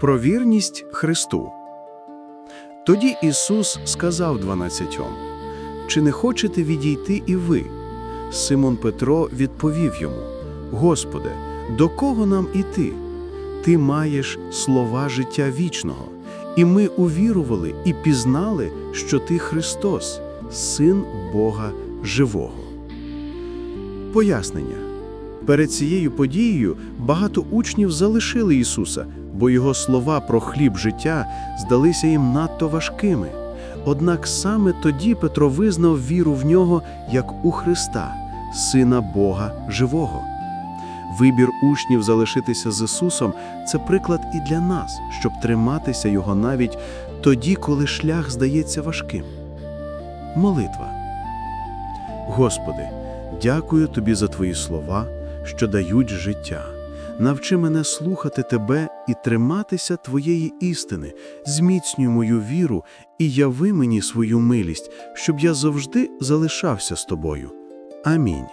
Про вірність Христу. Тоді Ісус сказав дванадцятьом, «Чи не хочете відійти і ви?» Симон Петро відповів йому, «Господи, до кого нам іти? Ти маєш слова життя вічного, і ми увірували і пізнали, що Ти Христос, Син Бога Живого». Пояснення. Перед цією подією багато учнів залишили Ісуса, бо Його слова про хліб життя здалися їм надто важкими. Однак саме тоді Петро визнав віру в нього як у Христа, Сина Бога Живого. Вибір учнів залишитися з Ісусом це приклад і для нас, щоб триматися Його навіть тоді, коли шлях здається важким. Молитва. Господи, дякую Тобі за Твої слова, що дають життя. Навчи мене слухати Тебе і триматися Твоєї істини, зміцнюй мою віру і яви мені свою милість, щоб я завжди залишався з Тобою. Амінь.